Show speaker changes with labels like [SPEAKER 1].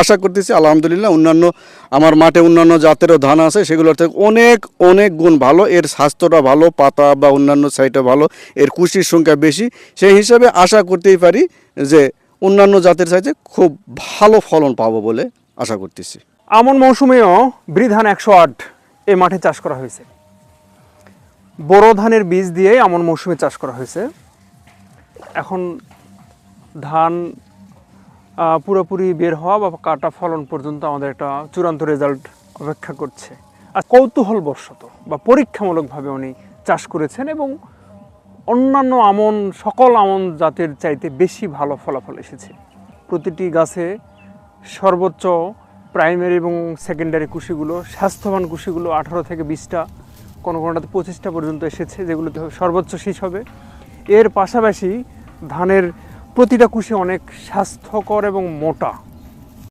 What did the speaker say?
[SPEAKER 1] আশা করতেছি, আলহামদুলিল্লাহ, অন্যান্য আমার মাঠে অন্যান্য জাতেরও ধান আছে, সেগুলোর থেকে অনেক অনেক গুণ ভালো, এর স্বাস্থ্যটা ভালো, পাতা বা অন্যান্য সাইডটা ভালো, এর কুশির সংখ্যা বেশি, সেই হিসাবে আশা করতেই পারি যে অন্যান্য জাতের চাইতে খুব ভালো ফলন পাবো বলে আশা করতেছি।
[SPEAKER 2] আমন মৌসুমেও বৃধান একশো আট এই মাঠে চাষ করা হয়েছে। বোরো ধানের বীজ দিয়ে আমন মৌসুমে চাষ করা হয়েছে। এখন ধান পুরোপুরি বের হওয়া বা কাটা ফলন পর্যন্ত আমাদের একটা চূড়ান্ত রেজাল্ট অপেক্ষা করছে। আর কৌতূহলবশত বা পরীক্ষামূলকভাবে উনি চাষ করেছেন এবং অন্যান্য আমন, সকল আমন জাতের চাইতে বেশি ভালো ফলাফল এসেছে। প্রতিটি গাছে সর্বোচ্চ প্রাইমারি এবং সেকেন্ডারি কুশিগুলো, স্বাস্থ্যবান কুশিগুলো আঠারো থেকে বিশটা, কোনো কোনোটাতে পঁচিশটা পর্যন্ত এসেছে, যেগুলোতে সর্বোচ্চ শীষ হবে। এর পাশাপাশি ধানের প্রতিটা কুশি অনেক স্বাস্থ্যকর এবং মোটা।